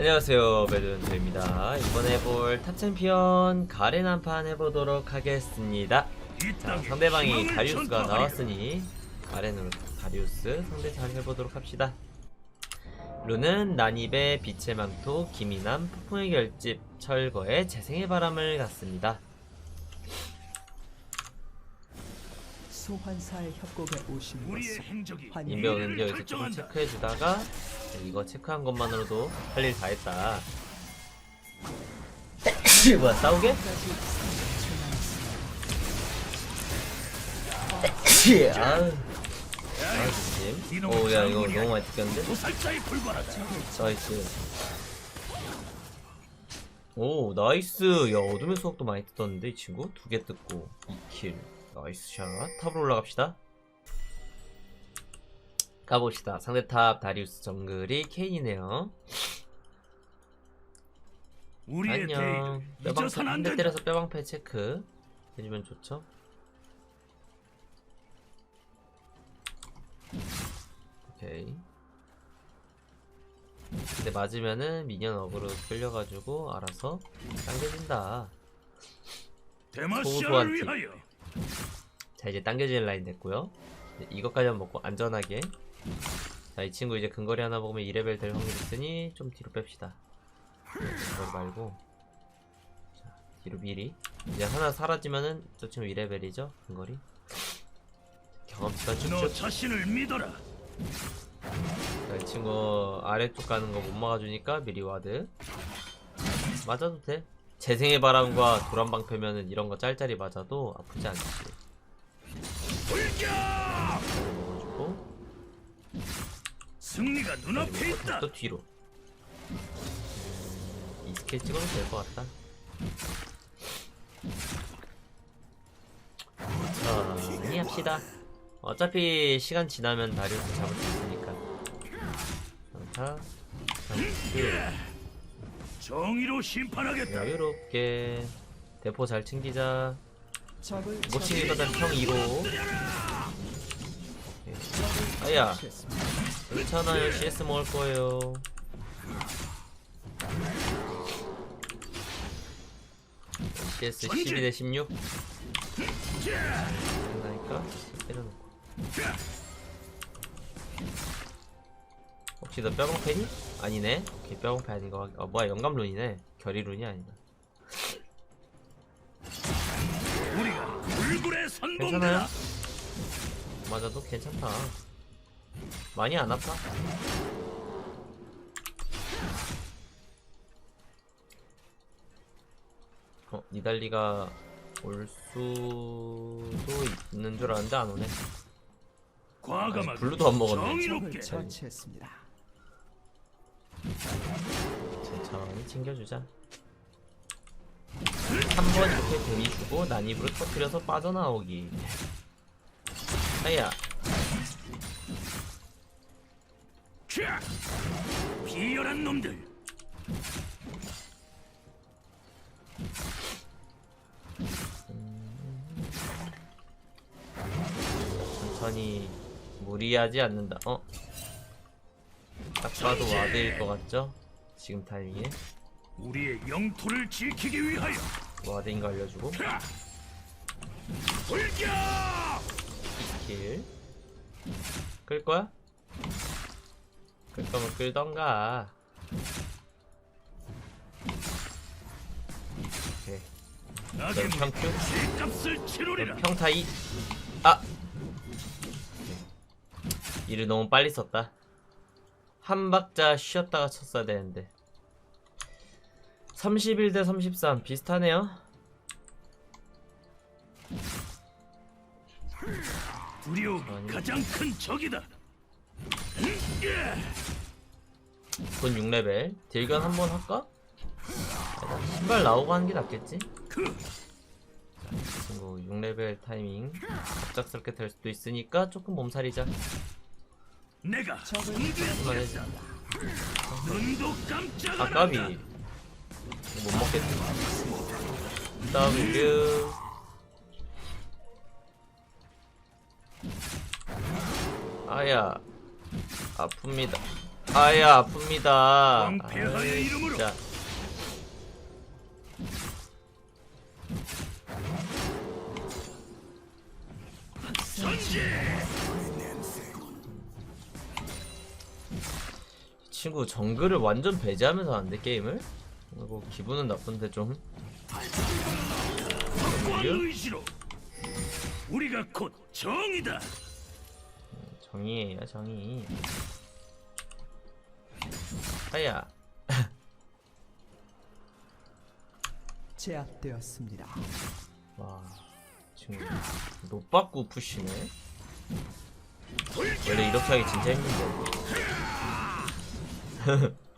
안녕하세요 배드원입니다. 이번에 해볼 탑챔피언 가렌 한판 해보도록 하겠습니다. 자 상대방이 다리우스가 나왔으니 가렌으로 다리우스 상대 잘 해보도록 합시다. 룬은 난입의 빛의 망토 기미남 폭풍의 결집 철거의 재생의 바람을 갖습니다 소환사의 협곡에 오신 것을 환영. 인벽은 여기서 조금 체크해주다가 이거 체크한 것만으로도 할 일 다 했다. 뭐야 싸우게? 아유. 아유 심 오야 이거 너무 많이 불과하다. 나이스. 오 나이스. 야 어둠의 수학도 많이 뜯었는데 이 친구? 두 개 뜯고 2킬 나이스 샷. 탑으로 올라갑시다. 가봅시다. 상대 탑 다리우스 정글이 케인이네요. 안녕. 뼈방패 한대. 때려서 뼈방패 체크 해주면 좋죠. 오케이. 근데 맞으면은 미니언 어그로 끌려가지고 알아서 당겨진다. 소소한. 위하여 자 이제 당겨지는 라인 됐고요. 이제 이것까지만 먹고 안전하게. 자 이 친구 이제 근거리 하나 먹으면 2레벨 될 확률이 있으니 좀 뒤로 뺍시다. 근거리 말고. 자 뒤로 미리. 이제 하나 사라지면은 저 친구 2레벨이죠 근거리? 경험치가 너 쭉쭉 자신을 믿어라. 자, 이 친구 아래쪽 가는 거 못 막아주니까 미리 와드. 맞아도 돼. 재생의 바람과 도란 방패면은 이런 거 짤짤이 맞아도 아프지 않지 불겨! 먹어주고. 승리가 눈앞에 있다. 또 뒤로. 음, 이 스킬 찍어도 될 것 같다. 천천히 합시다. 어차피 시간 지나면 다리우스 잡을 수 있으니까. 자 자, 정의로 심판하겠다. 여유롭게. 대포 잘 챙기자 못 챙기거든 평 2로. 아야. 괜찮아요. CS 먹을 거예요. CS 12 대 16 그러니까? 때려놓고. 혹시 너 뼈방패니? 아니네. 오케이 뼈방패 아닌 거 어, 뭐야 영감룬이네. 결의룬이 아니다 불굴의 괜찮아요? 선봉대다. 맞아도 괜찮다 많이 안 아파 어 니달리가 올 수도 있는 줄 알았는데 안 오네 과감하게 아직 블루도 안 먹었네. 정의롭게 적을 처치했습니다. 천천히 챙겨주자 한 번 이렇게 데미 주고 난입으로 터뜨려서 빠져나오기 아야 캬! 비열한 놈들. 천천히 무리하지 않는다. 어? 딱 봐도 와드일 것 같죠? 지금 타이밍에 우리의 영토를 지키기 위하여 알려주고 불겨! 킬. 끌 거야? 끌 거면 끌던가. 오케이. 평큐? 그럼 평타 2. 아! 일을 너무 빨리 썼다. 한 박자 쉬었다가 쳤어야 되는데. 31 대 33 비슷하네요. 두려움이 아니. 가장 큰 적이다. 본 6레벨. 딜견 한번 할까? 신발 나오고 하는 게 낫겠지? 그 친구 6레벨 타이밍 갑작스럽게 될 수도 있으니까 조금 몸살이자. 내가 적을 승리했다. 해야지. 눈도 깜짝 아안 까비 한다. 못 먹겠지 W 아야 아픕니다 아야 아픕니다. 아이. 진짜. 친구 정글을 완전 배제하면서 하는데 게임을? 이거 기분은 나쁜데 좀. 의지로. 우리가 곧 정이다. 정의예요 정의. 아야. 제압되었습니다. 와 지금 노빠꾸 푸시네. 원래 이렇게 하기 진짜 힘든데.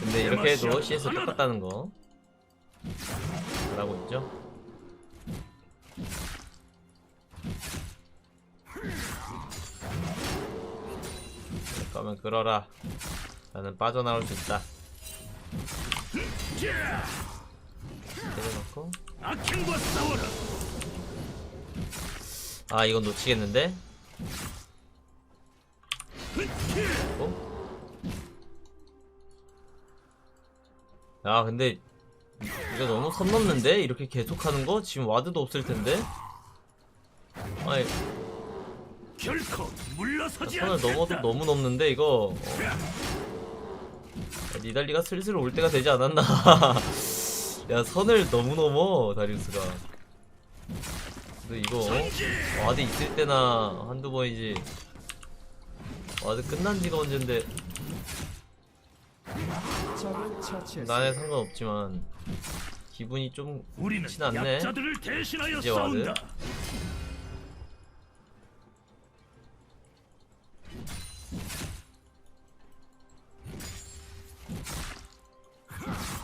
근데 이렇게 해도 CS 똑같다는 거 잘하고 있죠? 그럴 거면 그러라. 나는 빠져나올 수 있다. 때려놓고. 아 이건 놓치겠는데? 야 근데 이거 너무 선 넘는데? 이렇게 계속하는 거? 지금 와드도 없을 텐데? 아니 결코 물러서지 선을 않겠다. 넘어도 너무 넘는데 이거 어. 야, 니달리가 슬슬 올 때가 되지 않았나 야 선을 너무 넘어 다리우스가 근데 이거 전제. 와드 있을 때나 한두 번이지 와드 끝난 지가 언젠데 처치했습니다. 나에 상관없지만 기분이 좀 우리는 좋진 않네. 약자들을 대신하여 이제 와드. 싸운다.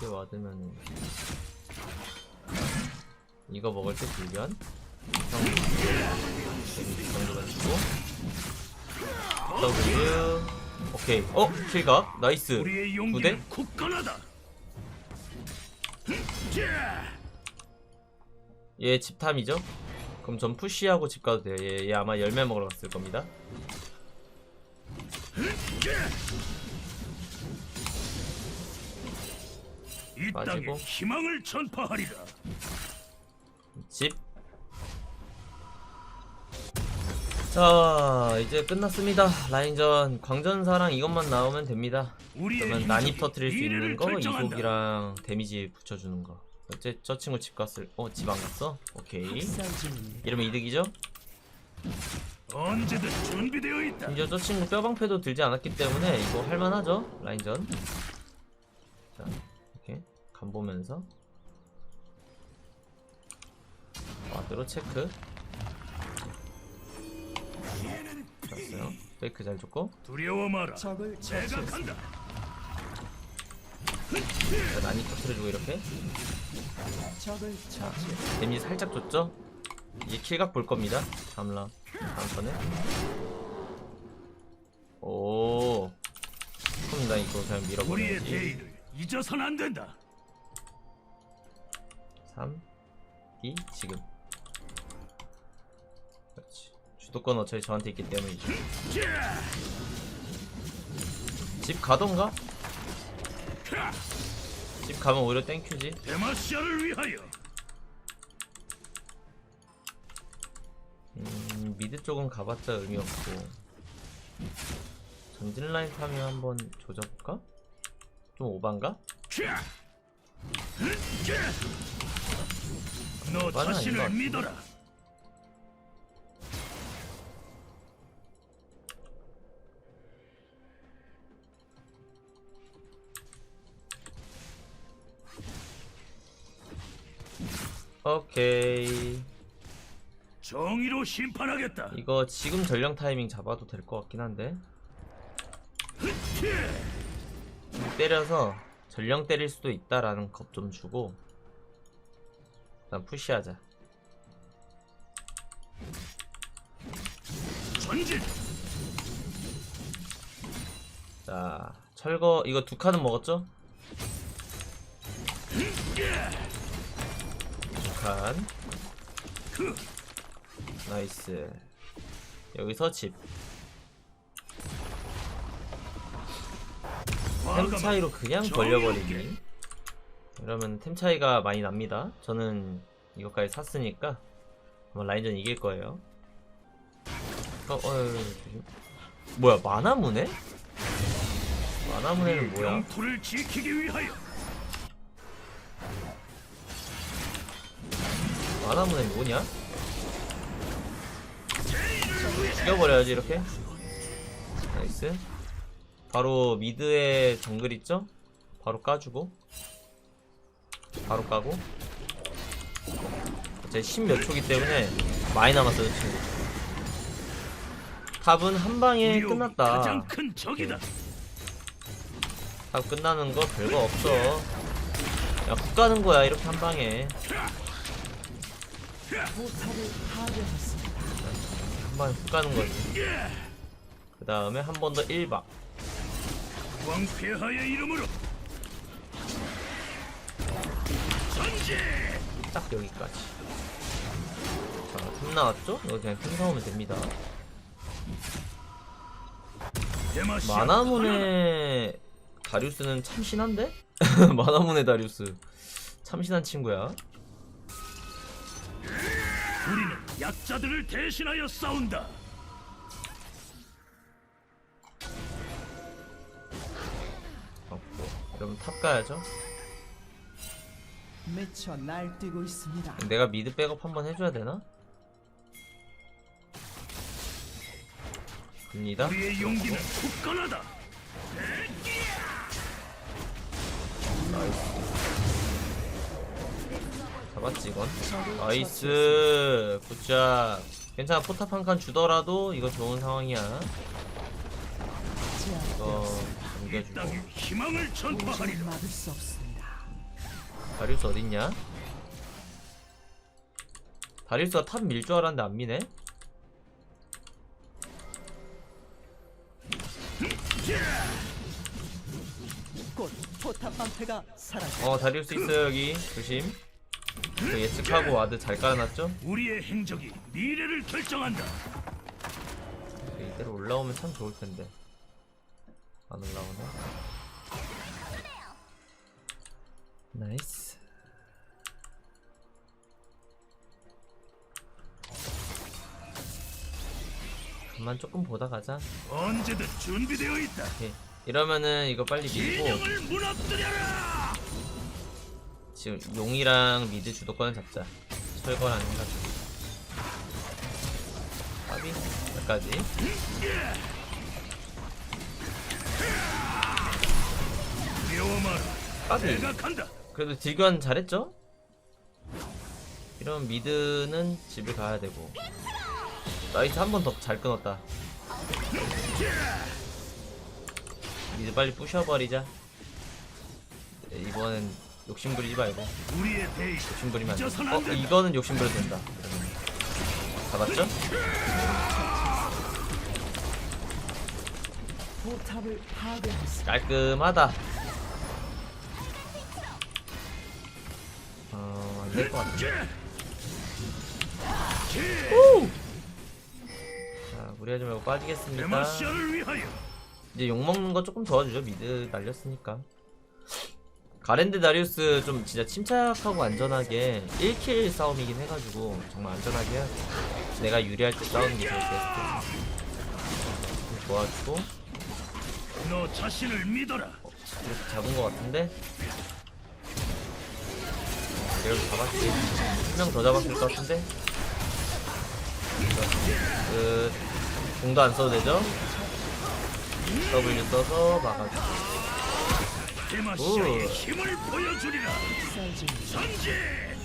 이렇게 와드면은 이거 먹을 때 불변 이 정도가 주고 W 오케이 어 킬각 나이스 우리의 부대 용기는 굳건하다. 자, 얘 집탐이죠 그럼 전 푸시하고 집 가도 돼요 얘, 얘 아마 열매 먹으러 갔을 겁니다 빠지고. 희망을 전파하리라. 집. 자, 이제 끝났습니다. 라인전 광전사랑 이것만 나오면 됩니다. 그러면 난입 터트릴 수 있는 거. 이속이랑 데미지 붙여주는 거. 어째 저 친구 집 갔을, 어, 집 안 갔어? 오케이. 이러면 이득이죠? 언제든 준비되어 있다. 심지어 저 친구 뼈방패도 들지 않았기 때문에 이거 할만하죠? 라인전. 자, 이렇게 간 보면서. 와드로 체크. 좋았어요. 페이크 잘 줬고. 두려워 마라. 적을 처치했습니다. 간다. 자, 난이 터트려주고 이렇게. 적을 처치했습니다. 데미지 살짝 줬죠? 이제 킬각 볼 겁니다. 다음 라 다음 번에. 오. 그럼 나 이거 그냥 우리의 밀어버려야지. 대의를 잊어선 안 된다. 3, 2, 지금. 주도권 어차피 저한테 있기 때문이죠. 자, 집 가던가? 카, 집 가면 오히려 땡큐지. 음, 미드 쪽은 가봤자 의미 없고. 전진 라인 타면 한번 조져볼까? 좀 오반가? 오바는 아닌 것 같아. 오케이. 정의로 심판하겠다. 이거 지금 전령 타이밍 잡아도 될 것 같긴 한데. 때려서 전령 때릴 수도 있다라는 겁 좀 주고. 일단 푸시하자. 전진. 자, 철거 이거 두 칸은 먹었죠? 두 칸. 그 나이스. 여기서 집. 템 차이로 그냥 벌려버리기 이러면 템 차이가 많이 납니다 저는 이것까지 샀으니까 아마 라인전 이길 거예요 어, 어, 조심. 뭐야 마나무네? 마나무네는 뭐야? 마나무네 뭐냐? 죽여버려야지 이렇게. 나이스. 바로 미드에 정글 있죠? 바로 까주고. 바로 까고. 이제 10몇 초기 때문에 많이 남았어요 친구. 탑은 한 방에 끝났다. 가장 큰 적이다. 탑 끝나는 거 별거 없어. 야훅 가는 거야 이렇게 한 방에 포탑을 파괴했습니다. 한 방에 훅 가는 거지 그 다음에 한 번 더 1박 왕폐하의 이름으로 전제 딱 여기까지. 자, 틈 나왔죠? 이거 그냥 틈 사오면 됩니다. 마나문의 다리우스는 참 신한데? 마나문의 다리우스. 참 신한 친구야. 약자들을 대신하여 싸운다. 없고. 여러분 탑 가야죠. 미쳐 날뛰고 있습니다. 내가 미드 백업 한번 해줘야 되나? 갑니다. 우리의 용기는 굳건하다. 잡았지 이건. 나이스. 굿잡. 괜찮아 포탑 한 칸 주더라도 이거 좋은 상황이야. 이 넘겨주고. 희망을 전파하리라. 막을 수 없습니다. 다리우스 어딨냐? 다리우스가 탑 밀 줄 알았는데 안 미네? 곧 포탑 방패가 사라져. 어 다리우스 있어 여기 조심 그 예측하고 와드 잘 깔아놨죠? 우리의 행적이 미래를 결정한다. 이대로 올라오면 참 좋을 텐데 안 올라오네 나이스 그만 조금 보다 가자 언제든 준비되어 있다. 오케이. 이러면은 이거 빨리 밀고. 지금 용이랑 미드 주도권을 잡자. 철거랑 해가지고. 까비 여기까지. 까비. 그래도 딜교환 잘했죠? 이런 미드는 집에 가야 되고. 나이스 한 번 더 잘 끊었다. 미드 빨리 부셔버리자. 네, 이번엔 욕심 부리지 말고. 우리의 대의 욕심 부리면 안 돼. 잊어서는 안 어. 이거는 욕심 부려도 된다. 잡았죠? 깔끔하다. 어, 안될 것 같아. 자, 무리하지 말고 빠지겠습니다. 이제 욕 먹는 거 조금 도와주죠. 미드 날렸으니까. 가렌드 다리우스 좀 진짜 침착하고 안전하게 1킬 싸움이긴 해가지고 정말 안전하게 해야 돼. 내가 유리할 때 싸우는 게 제일 베스트. 좀 도와주고 너 자신을 믿어라. 이렇게 잡은 것 같은데 이렇게 잡았지 한 명 더 잡았을 것 같은데 끝 공도 안 써도 되죠? W 써서 막아주고 데마시아의 오. 힘을 보여주리라. 전제.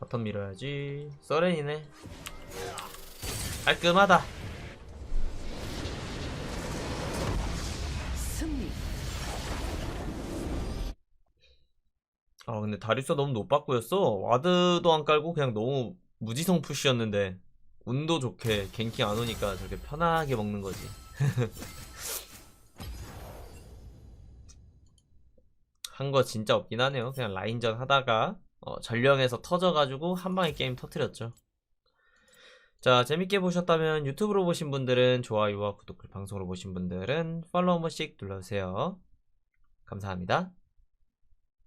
바텀 밀어야지 서렌이네 깔끔하다. 아 근데 다리우스가 너무 노빠꾸였어 와드도 안 깔고 그냥 너무 무지성 푸시였는데 운도 좋게 갱킹 안 오니까 저렇게 편하게 먹는 거지 한 거 진짜 없긴 하네요. 그냥 라인전 하다가 어, 전령에서 터져가지고 한 방에 게임 터트렸죠. 자 재밌게 보셨다면 유튜브로 보신 분들은 좋아요와 구독 방송으로 보신 분들은 팔로우 한 번씩 눌러주세요. 감사합니다.